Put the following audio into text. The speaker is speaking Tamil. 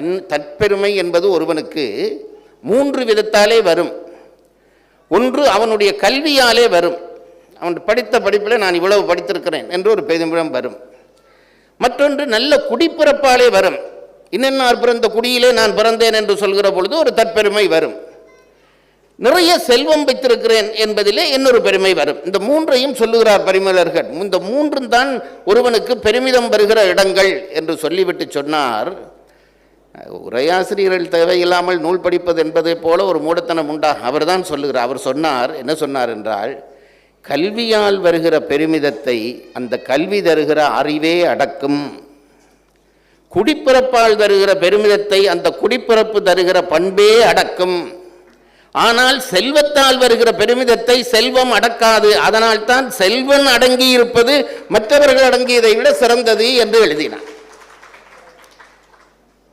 தன் தற்பெருமை என்பது ஒருவனுக்கு மூன்று விதத்தாலே வரும். ஒன்று அவனுடைய கல்வியாலே வரும். அவன் படித்த படிப்பில் நான் இவ்வளவு படித்திருக்கிறேன் என்று ஒரு பெருமிடம் வரும். மற்றொன்று நல்ல குடிப்பிறப்பாலே வரும். இன்னென்னார் பிறந்த குடியிலே நான் பிறந்தேன் என்று சொல்கிற பொழுது ஒரு தற்பெருமை வரும். நிறைய செல்வம் வைத்திருக்கிறேன் என்பதிலே இன்னொரு பெருமை வரும். இந்த மூன்றையும் சொல்லுகிறார் பரிமலர்கள். இந்த மூன்றும் தான் ஒருவனுக்கு பெருமிதம் வருகிற இடங்கள் என்று சொல்லிவிட்டு சொன்னார். உரையாசிரியர்கள் தேவையில்லாமல் நூல் படிப்பது என்பதை போல ஒரு மூடத்தனம் உண்டா? அவர்தான் சொல்லுகிறார். அவர் சொன்னார் என்ன சொன்னார் என்றால் கல்வியால் வருகிற பெருமிதத்தை அந்த கல்வி தருகிற அறிவே அடக்கும். குடிப்பிறப்பால் தருகிற பெருமிதத்தை அந்த குடிப்பிறப்பு தருகிற பண்பே அடக்கும். ஆனால் செல்வத்தால் வருகிற பெருமிதத்தை செல்வம் அடக்காது. அதனால் தான் செல்வன் அடங்கியிருப்பது மற்றவர்கள் அடங்கியதை விட சிறந்தது என்று எழுதினார்.